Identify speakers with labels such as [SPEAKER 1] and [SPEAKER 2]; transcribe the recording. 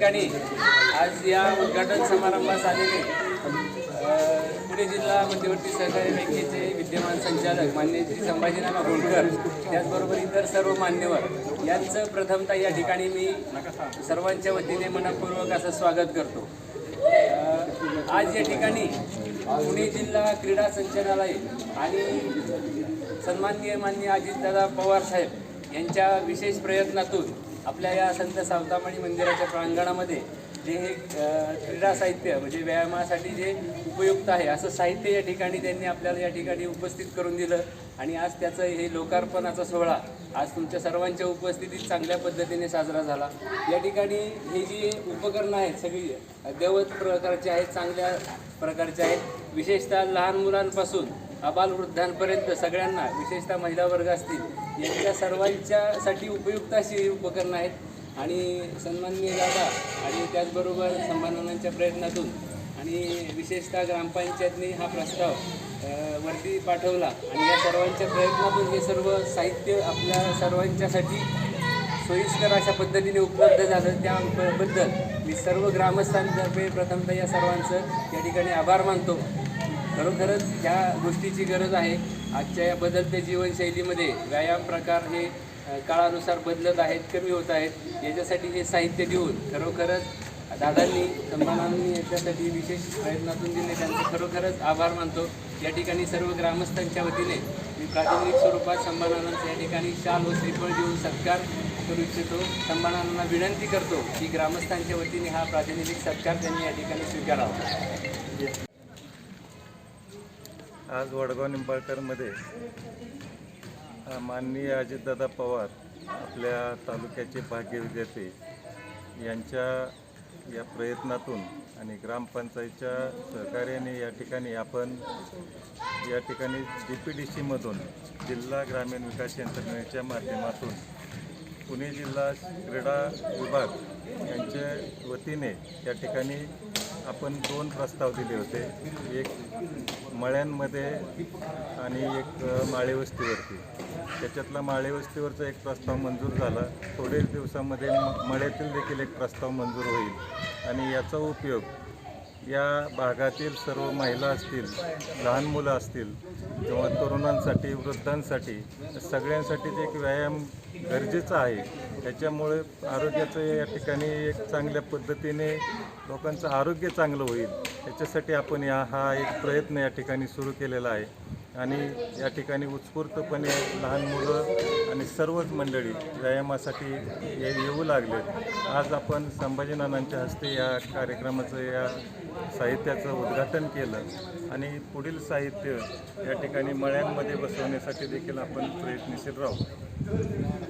[SPEAKER 1] ठिकाणी आज या उद्घाटन समारंभास आलेले पुणे जिल्हा मध्यवर्ती सहकारी बँकेचे विद्यमान संचालक मान्य श्री संभाजीनाना होळकर त्याचबरोबर इतर सर्व मान्यवर यांचं प्रथमतः या ठिकाणी मी सर्वांच्या वतीने मनपूर्वक असं स्वागत करतो. आज या ठिकाणी पुणे जिल्हा क्रीडा संचालनालय आणि सन्माननीय मान्य अजितदादा पवार साहेब यांच्या विशेष प्रयत्नातून आपल्या या संत सावतामणी मंदिराच्या प्रांगणामध्ये जे हे क्रीडा साहित्य म्हणजे व्यायामासाठी जे उपयुक्त आहे असं साहित्य या ठिकाणी त्यांनी आपल्याला या ठिकाणी उपस्थित करून दिलं. आणि आज त्याचं हे लोकार्पणाचा सोहळा आज तुमच्या सर्वांच्या उपस्थितीत चांगल्या पद्धतीने साजरा झाला. या ठिकाणी हे जी उपकरणं आहेत सगळी दैवत प्रकारचे आहेत चांगल्या प्रकारचे आहेत. विशेषतः लहान मुलांपासून अबालवृद्धांपर्यंत सगळ्यांना विशेषतः महिला वर्ग असतील यांच्या सर्वांच्यासाठी उपयुक्त अशी उपकरणं आहेत. आणि सन्माननीय दादा आणि त्याचबरोबर संभाननांच्या प्रयत्नातून आणि विशेषतः ग्रामपंचायतने हा प्रस्ताव वरती पाठवला. आणि या सर्वांच्या प्रयत्नातून हे सर्व साहित्य आपल्या सर्वांच्यासाठी सोयीस्कर अशा पद्धतीने उपलब्ध झालं. त्याबद्दल मी सर्व ग्रामस्थांतर्फे प्रथमतः या सर्वांचं या ठिकाणी आभार मानतो. खरोखरच ह्या गोष्टीची गरज आहे. आजच्या या बदलत्या जीवनशैलीमध्ये व्यायाम प्रकार हे काळानुसार बदलत आहेत कमी होत आहेत. याच्यासाठी हे साहित्य देऊन खरोखरच दादांनी सन्मानांनी याच्यासाठी विशेष प्रयत्नातून दिले. त्यांचे खरोखरच आभार मानतो. या ठिकाणी सर्व ग्रामस्थांच्या वतीने मी प्राथमिक स्वरूपात सन्मानांचा या ठिकाणी शाल व श्रीफळ देऊन सत्कार करू इच्छितो. सन्मानांना विनंती करतो की ग्रामस्थांच्या वतीने हा प्रातिनिधिक सत्कार त्यांनी या ठिकाणी स्वीकारावा.
[SPEAKER 2] आज वडगाव निंबाळकरमध्ये माननीय अजितदादा पवार आपल्या तालुक्याचे भाग्य विजेते यांच्या या प्रयत्नातून आणि ग्रामपंचायतच्या सहकार्याने या ठिकाणी आपण या ठिकाणी डी पी डी सीमधून जिल्हा ग्रामीण विकास यंत्रणेच्या माध्यमातून पुणे जिल्हा क्रीडा विभाग यांच्या वतीने या ठिकाणी आपण दोन प्रस्ताव दिले होते. एक मळ्यांमध्ये आणि एक माळेवस्तीवरती. त्याच्यातला माळेवस्तीवरचा एक प्रस्ताव मंजूर झाला. थोडेच दिवसामध्ये मळ्यातील देखील एक प्रस्ताव मंजूर होईल. आणि याचा उपयोग या भागातील सर्व महिला असतील लहान मुलं असतील किंवा तरुणांसाठी वृद्धांसाठी सगळ्यांसाठीच एक व्यायाम गरजेचा आहे त्याच्यामुळे आरोग्याचं या ठिकाणी एक चांगल्या पद्धतीने लोकांचं आरोग्य चांगलं होईल. त्याच्यासाठी आपण या हा एक प्रयत्न या ठिकाणी सुरू केलेला आहे. आणि या ठिकाणी उत्स्फूर्तपणे लहान मुलं आणि सर्वच मंडळी व्यायामासाठी ये येऊ लागले आज आपण संभाजीनानांच्या हस्ते या कार्यक्रमाचं या साहित्याचं उद्घाटन केलं. आणि पुढील साहित्य या ठिकाणी मळ्यांमध्ये बसवण्यासाठी देखील आपण प्रयत्नशील राहू.